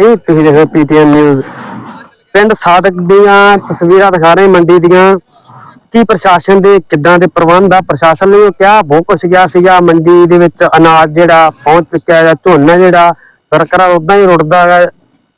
ਇਹ ਤੁਸੀਂ ਦੇਖੋ ਪੀਟੀਐਨ ਨਿਊਜ਼। ਪਿੰਡ ਸਾਦਕ ਦੀਆਂ ਤਸਵੀਰਾਂ ਦਿਖਾ ਰਹੇ ਮੰਡੀ ਦੀਆਂ। ਕੀ ਪ੍ਰਸ਼ਾਸਨ ਦੇ ਕਿੱਦਾਂ ਦੇ ਪ੍ਰਬੰਧ ਆ? ਪ੍ਰਸ਼ਾਸਨ ਨੇ ਕਿਹਾ, ਬਹੁਤ ਕੁਛ ਗਿਆ ਸੀਗਾ। ਮੰਡੀ ਦੇ ਵਿੱਚ ਅਨਾਜ ਜਿਹੜਾ ਪਹੁੰਚ ਚੁੱਕਿਆ ਹੈਗਾ, ਝੋਨਾ ਜਿਹੜਾ ਬਰਕਰਾਰ ਉਦਾਂ ਹੀ ਰੁੜਦਾ ਹੈ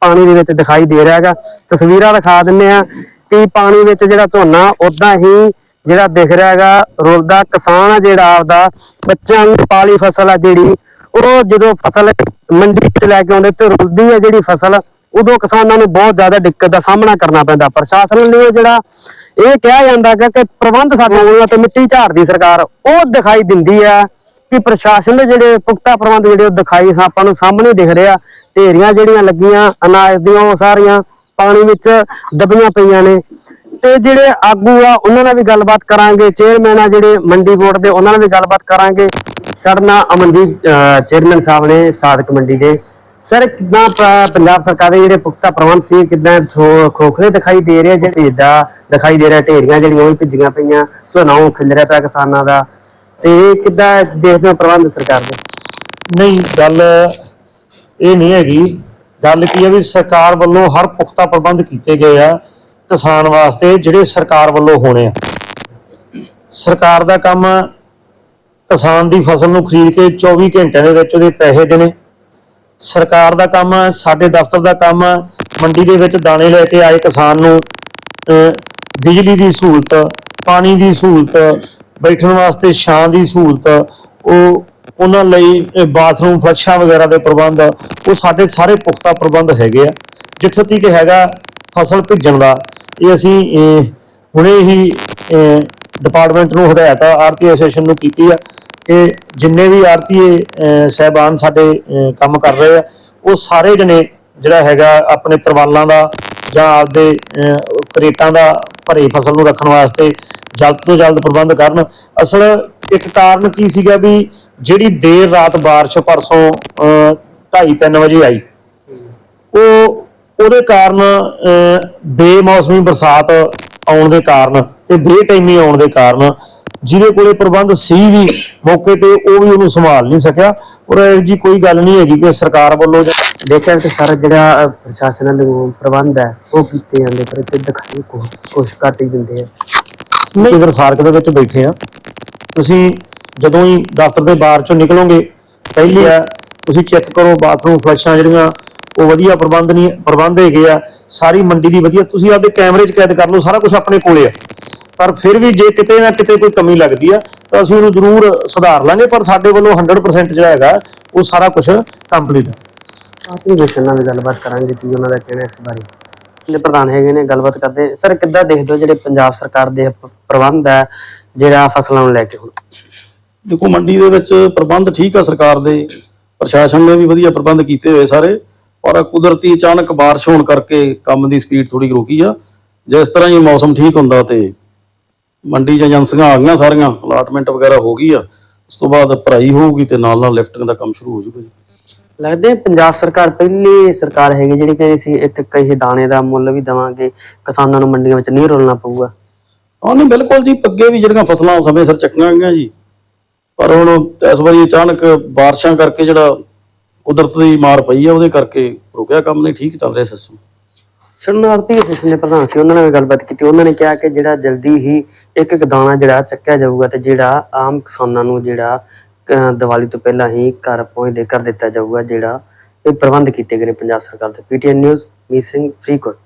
ਪਾਣੀ ਦੇ ਵਿੱਚ ਦਿਖਾਈ ਦੇ ਰਿਹਾ ਹੈਗਾ। ਤਸਵੀਰਾਂ ਦਿਖਾ ਦਿੰਨੇ ਆ ਕਿ ਪਾਣੀ ਵਿੱਚ ਜਿਹੜਾ ਝੋਨਾ, ਉਦਾਂ ਹੀ ਜਿਹੜਾ ਦਿਖ ਰਿਹਾ ਹੈਗਾ, ਰੁੜਦਾ ਕਿਸਾਨ ਆ ਜਿਹੜਾ ਆਪਦਾ, ਬੱਚਿਆਂ ਨੂੰ ਪਾਲੀ ਫਸਲ ਆ ਜਿਹੜੀ ਉਹ ਜਦੋਂ ਫਸਲ ਮੰਡੀ 'ਚ ਲੈ ਕੇ ਆਉਂਦੇ ਤੇ ਰੁਲਦੀ ਹੈ ਜਿਹੜੀ ਫਸਲ, ਉਦੋਂ ਕਿਸਾਨਾਂ ਨੂੰ ਬਹੁਤ ਜ਼ਿਆਦਾ ਦਿੱਕਤ ਦਾ ਸਾਹਮਣਾ ਕਰਨਾ ਪੈਂਦਾ। ਪ੍ਰਸ਼ਾਸਨ ਨੇ ਜਿਹੜਾ ਇਹ ਕਿਹਾ ਜਾਂਦਾ ਕਿ ਪ੍ਰਬੰਧ ਸਾਡੇ ਕੋਲ ਤੇ ਮਿੱਟੀ ਝਾੜਦੀ ਸਰਕਾਰ ਉਹ ਦਿਖਾਈ ਦਿੰਦੀ ਆ ਕਿ ਪ੍ਰਸ਼ਾਸਨ ਦੇ ਜਿਹੜੇ ਪੁਖਤਾ ਪ੍ਰਬੰਧ ਜਿਹੜੇ ਉਹ ਦਿਖਾਈ ਆਪਾਂ ਨੂੰ ਸਾਹਮਣੇ ਦਿਖ ਰਿਹਾ। ਢੇਰੀਆਂ ਜਿਹੜੀਆਂ ਲੱਗੀਆਂ, ਅਨਾਜ ਦੀਆਂ ਉਹ ਸਾਰੀਆਂ ਪਾਣੀ ਵਿੱਚ ਦਬੀਆਂ ਪਈਆਂ ਨੇ। ਤੇ ਜਿਹੜੇ ਆਗੂ ਆ, ਉਹਨਾਂ ਨਾਲ ਵੀ ਗੱਲਬਾਤ ਕਰਾਂਗੇ। ਚੇਅਰਮੈਨ ਆ ਜਿਹੜੇ ਮੰਡੀ ਬੋਰਡ ਦੇ, ਉਹਨਾਂ ਨਾਲ ਵੀ ਗੱਲਬਾਤ ਕਰਾਂਗੇ। ਸਰਨਾ ਅਮਨਜੀਤ ਚੇਅਰਮੈਨ ਸਾਹਿਬ ਨੇ, ਸਾਦਕ ਮੰਡੀ ਦੇ। ਸਰ ਕਿਦਾਂ ਪੰਜਾਬ ਸਰਕਾਰ ਦੇ ਜਿਹੜੇ ਪੁਖਤਾ ਪ੍ਰਬੰਧ ਸੀ, ਕਿਦਾਂ ਖੋਖਲੇ ਦਿਖਾਈ ਦੇ ਰਹੇ ਜਿਹੜੇ ਇਦਾਂ ਦਿਖਾਈ ਦੇ ਰਿਹਾ ਢੇਰੀਆਂ ਜਿਹੜੀਆਂ, ਉਹ ਭਿੱਜੀਆਂ ਪਈਆਂ ਝੋਨਾ ਉਹ ਖਿਲਰਿਆ ਪਿਆ ਕਿਸਾਨਾਂ ਦਾ। ਤੇ ਕਿੱਦਾਂ ਦੇਖਦੇ ਹੋ ਪ੍ਰਬੰਧ ਸਰਕਾਰ ਦੇ? ਨਹੀਂ, ਗੱਲ ਇਹ ਨਹੀਂ ਹੈਗੀ। ਗੱਲ ਕੀ ਹੈ ਵੀ ਸਰਕਾਰ ਵੱਲੋਂ ਹਰ ਪੁਖਤਾ ਪ੍ਰਬੰਧ ਕੀਤੇ ਗਏ ਆ। ਕਿਸਾਨ ਵਾਸਤੇ ਜਿਹੜੇ ਸਰਕਾਰ ਵੱਲੋਂ ਹੋਣੇ ਆ। ਸਰਕਾਰ ਦਾ ਕੰਮ ਕਿਸਾਨ ਦੀ ਫਸਲ ਨੂੰ ਖਰੀਦ ਕੇ 24 ਘੰਟਿਆਂ ਦੇ ਵਿੱਚ ਉਹਦੇ ਪੈਸੇ ਦੇਣੇ। ਸਰਕਾਰ ਦਾ ਕੰਮ, ਸਾਡੇ ਦਫ਼ਤਰ ਦਾ ਕੰਮ, ਮੰਡੀ ਦੇ ਵਿੱਚ ਦਾਣੇ ਲੈ ਕੇ ਆਏ ਕਿਸਾਨ ਨੂੰ ਬਿਜਲੀ ਦੀ ਸਹੂਲਤ, ਪਾਣੀ ਦੀ ਸਹੂਲਤ, ਬੈਠਣ ਵਾਸਤੇ ਛਾਂ ਦੀ ਸਹੂਲਤ, ਉਹ, ਉਹਨਾਂ ਲਈ ਬਾਥਰੂਮ ਫਰਸ਼ਾਂ ਵਗੈਰਾ ਦੇ ਪ੍ਰਬੰਧ, ਉਹ ਸਾਡੇ ਸਾਰੇ ਪੁਖਤਾ ਪ੍ਰਬੰਧ ਹੈਗੇ ਆ। ਜਿੱਥੋਂ ਤੱਕ ਹੈਗਾ ਫਸਲ ਭਿੱਜਣ ਦਾ। ਇਹ ਅਸੀਂ ਹੁਣੇ ਹੀ ਡਿਪਾਰਟਮੈਂਟ ਨੂੰ ਹਦਾਇਤ ਆਰਤੀ ਐਸੋਸੀਏਸ਼ਨ ਨੂੰ ਕੀਤੀ ਆ ਕਿ ਜਿੰਨੇ ਵੀ ਆਰਤੀਏ ਸਹਿਬਾਨ ਸਾਡੇ ਕੰਮ ਕਰ ਰਹੇ ਆ ਉਹ ਸਾਰੇ ਜਣੇ ਜਿਹੜਾ ਹੈਗਾ ਆਪਣੇ ਤਰਵਾਲਾਂ ਦਾ ਜਾਂ ਆਪਦੇ ਅਹ, ਕਰੇਟਾਂ ਦਾ ਭਰੇ ਫਸਲ ਨੂੰ ਰੱਖਣ ਵਾਸਤੇ ਜਲਦ ਤੋਂ ਜਲਦ ਪ੍ਰਬੰਧ ਕਰਨ। ਅਸਲ ਇੱਕ ਕਾਰਨ ਕੀ ਸੀਗਾ ਵੀ ਜਿਹੜੀ ਦੇਰ ਰਾਤ ਬਾਰਿਸ਼ ਪਰਸੋਂ 2:30 ਵਜੇ ਆਈ ਉਹ ਉਹਦੇ ਕਾਰਨ ਬੇਮੌਸਮੀ ਬਰਸਾਤ ਆਉਣ ਦੇ ਕਾਰਨ ਤੇ ਬੇਟਾਈਮੀ ਆਉਣ ਦੇ ਕਾਰਨ ਜਿਹਦੇ ਕੋਲੇ ਪ੍ਰਬੰਧ ਸੀ ਵੀ ਮੌਕੇ ਤੇ ਉਹ ਵੀ ਉਹਨੂੰ ਸੰਭਾਲ ਨਹੀਂ ਸਕਿਆ। ਔਰ ਇਹ ਜੀ ਕੋਈ ਗੱਲ ਨਹੀਂ ਹੈਗੀ ਕਿ ਸਰਕਾਰ ਵੱਲੋਂ ਦੇਖਿਆ ਕਿ ਸਰ ਜਿਹੜਾ ਪ੍ਰਸ਼ਾਸਨ ਦੇ ਪ੍ਰਬੰਧ ਹੈ ਉਹ ਕੀਤੇ ਜਾਂਦੇ ਪਰ ਤੇ ਦਿਖਾਈ ਘੱਟ ਹੀ ਦਿੰਦੇ ਆ। ਨਹੀਂ। ਅਗਰ ਸਾਰਕ ਦੇ ਵਿੱਚ ਬੈਠੇ ਆ ਤੁਸੀਂ ਜਦੋਂ ਹੀ ਦਫ਼ਤਰ ਦੇ ਬਾਹਰ ਚੋਂ ਨਿਕਲੋਗੇ ਪਹਿਲੀ ਆ ਤੁਸੀਂ ਚੈੱਕ ਕਰੋ ਬਾਥਰੂਮ ਫਲਸ਼ਾਂ ਜਿਹੜੀਆਂ ਉਹ ਵਧੀਆ ਪ੍ਰਬੰਧ ਨਹੀਂ ਪ੍ਰਬੰਧ ਹੈਗੇ ਆ ਸਾਰੀ ਮੰਡੀ ਦੀ ਵਧੀਆ ਤੁਸੀਂ ਆਪਦੇ ਕੈਮਰੇ 'ਚ ਕੈਦ ਕਰ ਲਓ ਸਾਰਾ ਕੁਝ ਆਪਣੇ ਕੋਲੇ ਆ। ਪਰ ਫਿਰ ਵੀ ਜੇ ਕਿਤੇ ਨਾ ਕਿਤੇ ਕੋਈ ਕਮੀ ਲੱਗਦੀ ਆ ਤਾਂ ਅਸੀਂ ਉਹਨੂੰ ਜ਼ਰੂਰ ਸੁਧਾਰ ਲਾਂਗੇ ਪਰ ਸਾਡੇ ਵੱਲੋਂ 100% ਜਿਹੜਾ ਹੈਗਾ ਉਹ ਸਾਰਾ ਕੁਝ ਕੰਪਲੀਟ ਹੈ ਆਪਣੀ ਮਿਸ਼ਨ ਨਾਲ ਗੱਲਬਾਤ ਕਰਾਂਗੇ ਕੀ ਉਹਨਾਂ ਦਾ ਕਹਿਣਾ ਇਸ ਬਾਰੇ। ਜਿਹੜੇ ਪ੍ਰਧਾਨ ਹੈਗੇ ਨੇ ਗੱਲਬਾਤ ਕਰਦੇ। ਸਰ ਕਿੱਦਾਂ ਦੇਖਦੇ ਹੋ ਜਿਹੜੇ ਪੰਜਾਬ ਸਰਕਾਰ ਦੇ ਪ- ਪ੍ਰਬੰਧ ਹੈ ਜਿਹੜਾ ਫਸਲਾਂ ਨੂੰ ਲੈ ਕੇ ਹੁਣ? ਦੇਖੋ ਮੰਡੀ ਦੇ ਵਿੱਚ ਪ੍ਰਬੰਧ ਠੀਕ ਆ ਸਰਕਾਰ ਦੇ ਪ੍ਰਸ਼ਾਸਨ ਨੇ ਵੀ ਵਧੀਆ ਪ੍ਰਬੰਧ ਕੀਤੇ ਹੋਏ ਸਾਰੇ। ਪਰ ਕੁਦਰਤੀ ਅਚਾਨਕ ਬਾਰਿਸ਼ ਹੋਣ ਕਰਕੇ ਕੰਮ ਦੀ ਸਪੀਡ ਥੋੜੀ ਰੁਕੀ ਆ। ਜਿਸ ਤਰ੍ਹਾਂ ਹੀ ਮੌਸਮ ਠੀਕ ਹੁੰਦਾ ਤੇ ਮੰਡੀ 'ਚ ਏਜੰਸੀਆਂ ਆ ਗਈਆਂ ਸਾਰੀਆਂ ਅਲਾਟਮੈਂਟ ਵਗੈਰਾ ਹੋ ਗਈ ਆ ਉਸ ਤੋਂ ਬਾਅਦ ਭਰਾਈ ਹੋਊਗੀ ਤੇ ਨਾਲ ਨਾਲ ਲਿਫਟਿੰਗ ਦਾ ਕੰਮ ਸ਼ੁਰੂ ਹੋ ਜਾਊਗਾ ਜੀ। ਲੱਗਦੇ ਪੰਜਾਬ ਸਰਕਾਰ ਪਹਿਲੀ ਸਰਕਾਰ ਹੈਗੀ ਜਿਹੜੀ ਕਿ ਅਸੀਂ ਇੱਕ ਕਹੀ ਦਾਣੇ ਦਾ ਮੁੱਲ ਵੀ ਦੇਵਾਂਗੇ ਕਿਸਾਨਾਂ ਨੂੰ ਮੰਡੀਆਂ ਵਿੱਚ ਨਹੀਂ ਰੋਲਣਾ ਪਊਗਾ। ਹਾਂ ਨਹੀਂ ਬਿਲਕੁਲ ਜੀ ਅੱਗੇ ਵੀ ਜਿਹੜੀਆਂ ਫਸਲਾਂ ਸਮੇਂ ਸਿਰ ਚੱਕੀਆਂ ਗਈਆਂ ਜੀ। ਪਰ ਹੁਣ ਇਸ ਵਾਰੀ ਅਚਾਨਕ ਬਾਰਿਸ਼ਾਂ ਕਰਕੇ ਜਿਹੜਾ ਕੁਦਰਤ ਦੀ ਮਾਰ ਪਈ ਆ ਉਹਦੇ ਕਰਕੇ ਰੁਕਿਆ ਕੰਮ ਨਹੀਂ ਠੀਕ ਚੱਲ ਰਿਹਾ ਸਿਸਟਮ ਸ਼ਰਨਾਰਥੀ ਐਸੋਸੀਏਸ਼ਨ ਦੇ ਪ੍ਰਧਾਨ ਸੀ ਉਹਨਾਂ ਨਾਲ ਵੀ ਗੱਲਬਾਤ ਕੀਤੀ। ਉਹਨਾਂ ਨੇ ਕਿਹਾ ਕਿ ਜਿਹੜਾ ਜਲਦੀ ਹੀ ਇੱਕ ਇੱਕ ਦਾਣਾ ਜਿਹੜਾ ਚੱਕਿਆ ਜਾਊਗਾ ਤੇ ਜਿਹੜਾ ਆਮ ਕਿਸਾਨਾਂ ਨੂੰ ਜਿਹੜਾ ਅਹ, ਦੀਵਾਲੀ ਤੋਂ ਪਹਿਲਾਂ ਹੀ ਘਰ ਪਹੁੰਚਦੇ ਕਰ ਦਿੱਤਾ ਜਾਊਗਾ ਜਿਹੜਾ ਇਹ ਪ੍ਰਬੰਧ ਕੀਤੇ ਗਏ ਨੇ ਪੰਜਾਬ ਸਰਕਾਰ ਤੇ। PTN news Meet Singh Faridkot.